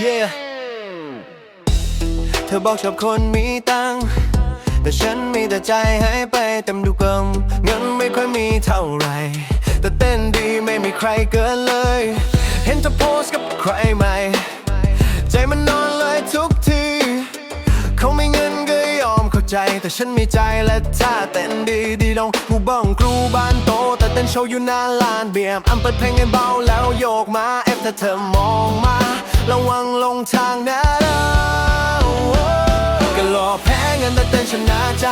เธอบอกชอบคนมีตังค์แต่ฉันมีแต่ใจให้ไปเต็มดูกลมเงินไม่ค่อยมีเท่าไร แต่เต้นดีไม่มีใครเกินเลย เห็นเธอโพสกับใครใหม่ ใจมันนอนเลยทุกทีเขาไม่เงินก็ยอมเข้าใจ แต่ฉันมีใจและท่าเต้นดีดีลองกูบ้องครูบ้านโต แต่เต้นโชว์อยู่หน้าลานเบียมอัมเปิดเพลงให้เบาแล้วโยกมาเอฟถ้าเธอมองมา ระวังลงทางนะเราก็รอแพ้เงินแต่เต้นชนะใจ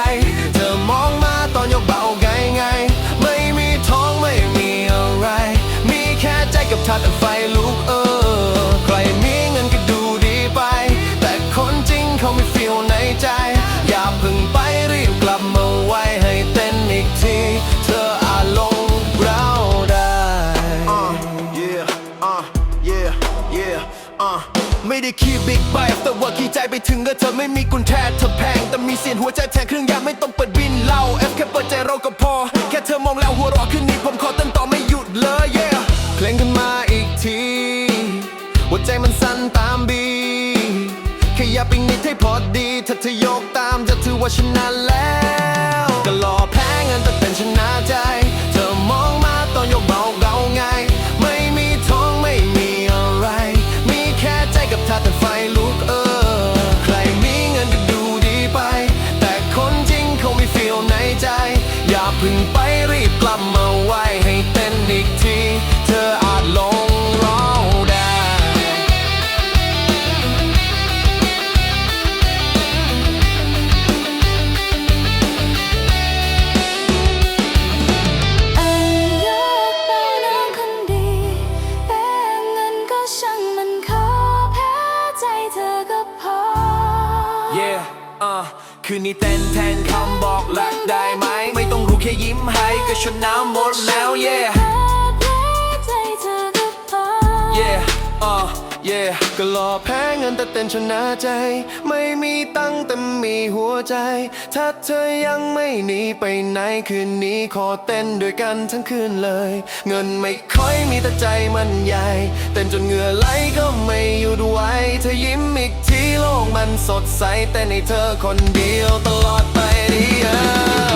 เธอมองมาตอนยกเบาไงไง ไม่มีท้องไม่มีอะไร มีแค่ใจกับทัดไฟลุกเออ ใครมีเงินก็ดูดีไป แต่คนจริงเขาไม่ฟีลในใจ ได้คีบิ๊กไบแต่ว่าขี่ใจไปถึงก็เธอไม่มีกุญแจเธอแพง แต่มีเสียงหัวใจแทนเครื่องยามไม่ต้องเปิดบินเล้าเอฟแค่เปิดใจเราก็พอ แค่เธอมองแล้วหัวเราะขึ้นนี่ผมขอเต้นต่อไม่หยุดเลย yeah เพลงขึ้นมาอีกที หัวใจมันสั่นตามบีแค่อย่าไปนิดให้พอดี ถ้าเธอโยกตามจะถือว่าชนะแล้ว พึ่งไปรีบกลับมาไว้ให้เต้นอีกที เธออาจลงเราได้ อายกไปน้องคนดีแป้งเงินก็ช่างมันขอแพ้ใจเธอก็พอ Yeah อะคืนนี้เต้นแทนคำบอกรักได้ไหม ไม่ต้องรู้ แค่ยิ้มให้ก็ชนะหมดแล้ว yeah แพ้ใจเธอก็พอ yeah อะ yeah ก็รอแพ้เงินแต่เต้นชนะใจ ไม่มีตังค์แต่มีหัวใจ ถ้าเธอยังไม่หนีไปไหนคืนนี้ขอเต้นด้วยกันทั้งคืนเลย เงินไม่ค่อยมีแต่ใจมันใหญ่เต้นจนเหงื่อไหลก็ไม่หยุดไว้เธอยิ้มอีกทีโลกมันสดใสแต่ในเธอคนเดียวตลอดไปดีเออ